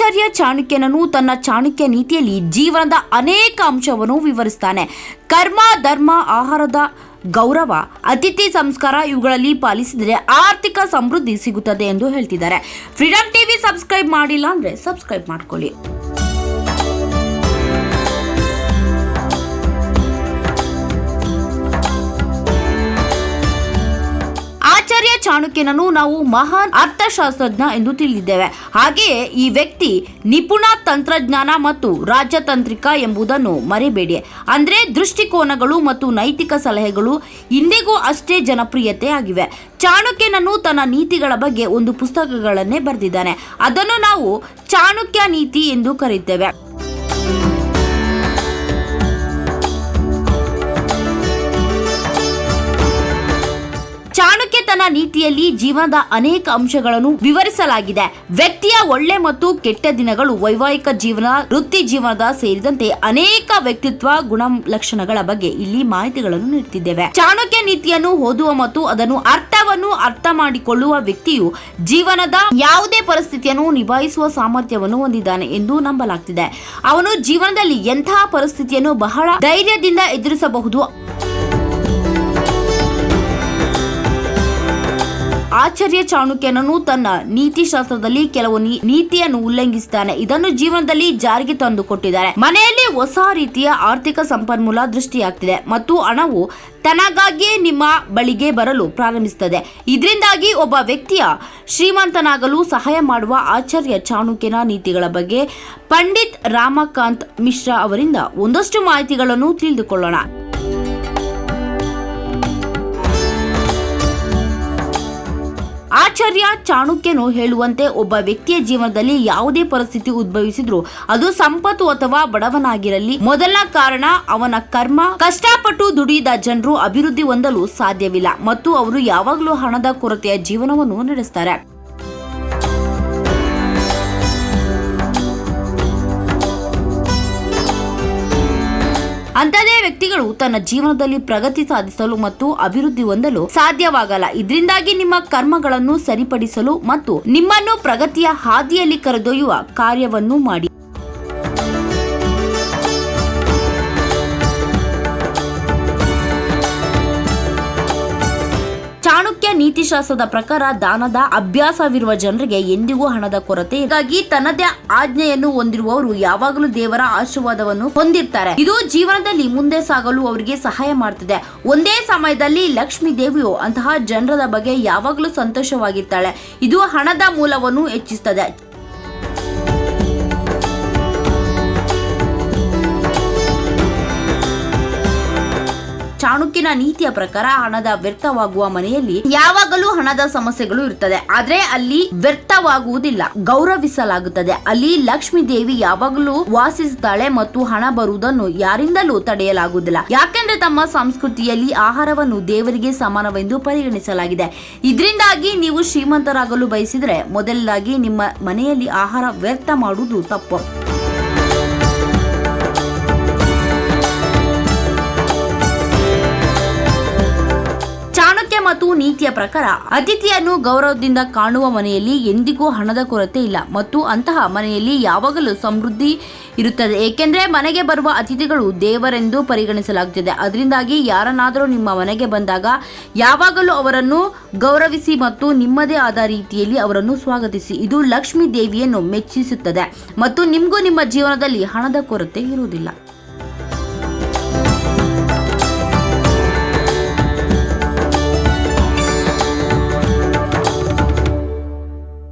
ಆಚಾರ್ಯ ಚಾಣಕ್ಯನನು ತನ್ನ ಚಾಣಕ್ಯ ನೀತಿಯಲ್ಲಿ ಜೀವನದ ಅನೇಕ ಅಂಶವನ್ನು ವಿವರಿಸ್ತಾನೆ. ಕರ್ಮ, ಧರ್ಮ, ಆಹಾರದ ಗೌರವ, ಅತಿಥಿ ಸಂಸ್ಕಾರ ಇವುಗಳಲ್ಲಿ ಪಾಲಿಸಿದರೆ ಆರ್ಥಿಕ ಸಮೃದ್ಧಿ ಸಿಗುತ್ತದೆ ಎಂದು ಹೇಳ್ತಿದ್ದಾರೆ. ಫ್ರೀಡಮ್ ಟಿವಿ ಸಬ್ಸ್ಕ್ರೈಬ್ ಮಾಡಿಲ್ಲ ಅಂದ್ರೆ ಸಬ್ಸ್ಕ್ರೈಬ್ ಮಾಡ್ಕೊಳ್ಳಿ. ಚಾಣಕ್ಯನನ್ನು ನಾವು ಮಹಾನ್ ಅರ್ಥಶಾಸ್ತ್ರಜ್ಞ ಎಂದು ತಿಳಿದಿದ್ದೇವೆ. ಹಾಗೆಯೇ ಈ ವ್ಯಕ್ತಿ ನಿಪುಣ ತಂತ್ರಜ್ಞಾನ ಮತ್ತು ರಾಜತಾಂತ್ರಿಕ ಎಂಬುದನ್ನು ಮರಿಬೇಡಿ. ಅಂದರೆ ದೃಷ್ಟಿಕೋನಗಳು ಮತ್ತು ನೈತಿಕ ಸಲಹೆಗಳು ಇಂದಿಗೂ ಅಷ್ಟೇ ಜನಪ್ರಿಯತೆ ಆಗಿವೆ. ಚಾಣಕ್ಯನನ್ನು ತನ್ನ ನೀತಿಗಳ ಬಗ್ಗೆ ಒಂದು ಪುಸ್ತಕಗಳನ್ನೇ ಬರೆದಿದ್ದಾನೆ. ಅದನ್ನು ನಾವು ಚಾಣಕ್ಯ ನೀತಿ ಎಂದು ಕರೆಯುತ್ತೇವೆ ನೀತಿಯಲ್ಲಿ ಜೀವನದ ಅನೇಕ ಅಂಶಗಳನ್ನು ವಿವರಿಸಲಾಗಿದೆ. ವ್ಯಕ್ತಿಯ ಒಳ್ಳೆ ಮತ್ತು ಕೆಟ್ಟ ದಿನಗಳು ವೈವಾಹಿಕ ಜೀವನ, ವೃತ್ತಿ ಜೀವನದ ಸೇರಿದಂತೆ ಅನೇಕ ವ್ಯಕ್ತಿತ್ವ ಗುಣಲಕ್ಷಣಗಳ ಬಗ್ಗೆ ಇಲ್ಲಿ ಮಾಹಿತಿಗಳನ್ನು ನೀಡುತ್ತಿದ್ದೇವೆ. ಚಾಣಕ್ಯ ನೀತಿಯನ್ನು ಓದುವ ಮತ್ತು ಅದನ್ನು ಅರ್ಥವನ್ನು ಅರ್ಥ ಮಾಡಿಕೊಳ್ಳುವ ವ್ಯಕ್ತಿಯು ಜೀವನದ ಯಾವುದೇ ಪರಿಸ್ಥಿತಿಯನ್ನು ನಿಭಾಯಿಸುವ ಸಾಮರ್ಥ್ಯವನ್ನು ಹೊಂದಿದ್ದಾನೆ ಎಂದು ನಂಬಲಾಗ್ತಿದೆ. ಅವನು ಜೀವನದಲ್ಲಿ ಎಂತಹ ಪರಿಸ್ಥಿತಿಯನ್ನು ಬಹಳ ಧೈರ್ಯದಿಂದ ಎದುರಿಸಬಹುದು. ಆಚಾರ್ಯ ಚಾಣಕ್ಯನನು ತನ್ನ ನೀತಿಶಾಸ್ತ್ರದಲ್ಲಿ ಕೆಲವು ನೀತಿಯನ್ನು ಉಲ್ಲಂಘಿಸುತ್ತಾನೆ ಇದನ್ನು ಜೀವನದಲ್ಲಿ ಜಾರಿಗೆ ತಂದು ಕೊಟ್ಟಿದ್ದಾರೆ. ಮನೆಯಲ್ಲಿ ಹೊಸ ರೀತಿಯ ಆರ್ಥಿಕ ಸಂಪನ್ಮೂಲ ದೃಷ್ಟಿಯಾಗ್ತಿದೆ ಮತ್ತು ಹಣವು ತನಗಾಗಿಯೇ ನಿಮ್ಮ ಬಳಿಗೆ ಬರಲು ಪ್ರಾರಂಭಿಸುತ್ತದೆ. ಇದರಿಂದಾಗಿ ಒಬ್ಬ ವ್ಯಕ್ತಿಯ ಶ್ರೀಮಂತನಾಗಲು ಸಹಾಯ ಮಾಡುವ ಆಚಾರ್ಯ ಚಾಣಕ್ಯನ ನೀತಿಗಳ ಬಗ್ಗೆ ಪಂಡಿತ್ ರಾಮಕಾಂತ್ ಮಿಶ್ರಾ ಅವರಿಂದ ಒಂದಷ್ಟು ಮಾಹಿತಿಗಳನ್ನು ತಿಳಿದುಕೊಳ್ಳೋಣ. ಆಚಾರ್ಯ ಚಾಣಕ್ಯನು ಹೇಳುವಂತೆ ಒಬ್ಬ ವ್ಯಕ್ತಿಯ ಜೀವನದಲ್ಲಿ ಯಾವುದೇ ಪರಿಸ್ಥಿತಿ ಉದ್ಭವಿಸಿದ್ರು ಅದು ಸಂಪತ್ತು ಅಥವಾ ಬಡವನಾಗಿರಲಿ. ಮೊದಲ ಕಾರಣ ಅವನ ಕರ್ಮ. ಕಷ್ಟಪಟ್ಟು ದುಡಿದ ಜನರು ಅಭಿವೃದ್ಧಿ ಹೊಂದಲು ಸಾಧ್ಯವಿಲ್ಲ. ಮತ್ತು ಅವರು ಯಾವಾಗಲೂ ಹಣದ ಕೊರತೆಯ ಜೀವನವನ್ನು ನಡೆಸ್ತಾರೆ. ಅಂತದೇ ವ್ಯಕ್ತಿಗಳು ತನ್ನ ಜೀವನದಲ್ಲಿ ಪ್ರಗತಿ ಸಾಧಿಸಲು ಮತ್ತು ಅಭಿವೃದ್ಧಿ ಹೊಂದಲು ಸಾಧ್ಯವಾಗಲ್ಲ. ಇದರಿಂದಾಗಿ ನಿಮ್ಮ ಕರ್ಮಗಳನ್ನು ಸರಿಪಡಿಸಲು ಮತ್ತು ನಿಮ್ಮನ್ನು ಪ್ರಗತಿಯ ಹಾದಿಯಲ್ಲಿ ಕರೆದೊಯ್ಯುವ ಕಾರ್ಯವನ್ನು ಮಾಡಿ. ನೀತಿಶಾಸ್ತ್ರದ ಪ್ರಕಾರ ದಾನದ ಅಭ್ಯಾಸವಿರುವ ಜನರಿಗೆ ಎಂದಿಗೂ ಹಣದ ಕೊರತೆ ಹೀಗಾಗಿ ತನ್ನದೇ ಆಜ್ಞೆಯನ್ನು ಹೊಂದಿರುವವರು ಯಾವಾಗಲೂ ದೇವರ ಆಶೀರ್ವಾದವನ್ನು ಹೊಂದಿರ್ತಾರೆ. ಇದು ಜೀವನದಲ್ಲಿ ಮುಂದೆ ಸಾಗಲು ಅವರಿಗೆ ಸಹಾಯ ಮಾಡ್ತದೆ. ಒಂದೇ ಸಮಯದಲ್ಲಿ ಲಕ್ಷ್ಮೀ ದೇವಿಯು ಅಂತಹ ಜನರ ಬಗ್ಗೆ ಯಾವಾಗಲೂ ಸಂತೋಷವಾಗಿರ್ತಾಳೆ. ಇದು ಹಣದ ಮೂಲವನ್ನು ಹೆಚ್ಚಿಸುತ್ತದೆ ಚಾಣಕ್ಯನ ನೀತಿಯ ಪ್ರಕಾರ ಹಣದ ವ್ಯರ್ಥವಾಗುವ ಮನೆಯಲ್ಲಿ ಯಾವಾಗಲೂ ಹಣದ ಸಮಸ್ಯೆಗಳು ಇರ್ತದೆ. ಆದ್ರೆ ಅಲ್ಲಿ ವ್ಯರ್ಥವಾಗುವುದಿಲ್ಲ. ಗೌರವಿಸಲಾಗುತ್ತದೆ. ಅಲ್ಲಿ ಲಕ್ಷ್ಮೀ ದೇವಿ ಯಾವಾಗಲೂ ವಾಸಿಸುತ್ತಾಳೆ ಮತ್ತು ಹಣ ಬರುವುದನ್ನು ಯಾರಿಂದಲೂ ತಡೆಯಲಾಗುವುದಿಲ್ಲ. ಯಾಕೆಂದ್ರೆ ತಮ್ಮ ಸಂಸ್ಕೃತಿಯಲ್ಲಿ ಆಹಾರವನ್ನು ದೇವರಿಗೆ ಸಮಾನವೆಂದು ಪರಿಗಣಿಸಲಾಗಿದೆ. ಇದರಿಂದಾಗಿ ನೀವು ಶ್ರೀಮಂತರಾಗಲು ಬಯಸಿದರೆ ಮೊದಲಾಗಿ ನಿಮ್ಮ ಮನೆಯಲ್ಲಿ ಆಹಾರ ವ್ಯರ್ಥ ಮಾಡುವುದು ತಪ್ಪು. ಮತ್ತು ನೀತಿಯ ಪ್ರಕಾರ ಅತಿಥಿಯನ್ನು ಗೌರವದಿಂದ ಕಾಣುವ ಮನೆಯಲ್ಲಿ ಎಂದಿಗೂ ಹಣದ ಕೊರತೆ ಇಲ್ಲ ಮತ್ತು ಅಂತಹ ಮನೆಯಲ್ಲಿ ಯಾವಾಗಲೂ ಸಮೃದ್ಧಿ ಇರುತ್ತದೆ. ಏಕೆಂದರೆ ಮನೆಗೆ ಬರುವ ಅತಿಥಿಗಳು ದೇವರೆಂದು ಪರಿಗಣಿಸಲಾಗುತ್ತದೆ. ಅದರಿಂದಾಗಿ ಯಾರನ್ನಾದರೂ ನಿಮ್ಮ ಮನೆಗೆ ಬಂದಾಗ ಯಾವಾಗಲೂ ಅವರನ್ನು ಗೌರವಿಸಿ ಮತ್ತು ನಿಮ್ಮದೇ ಆದ ರೀತಿಯಲ್ಲಿ ಅವರನ್ನು ಸ್ವಾಗತಿಸಿ. ಇದು ಲಕ್ಷ್ಮೀ ದೇವಿಯನ್ನು ಮೆಚ್ಚಿಸುತ್ತದೆ ಮತ್ತು ನಿಮಗೂ ನಿಮ್ಮ ಜೀವನದಲ್ಲಿ ಹಣದ ಕೊರತೆ ಇರುವುದಿಲ್ಲ.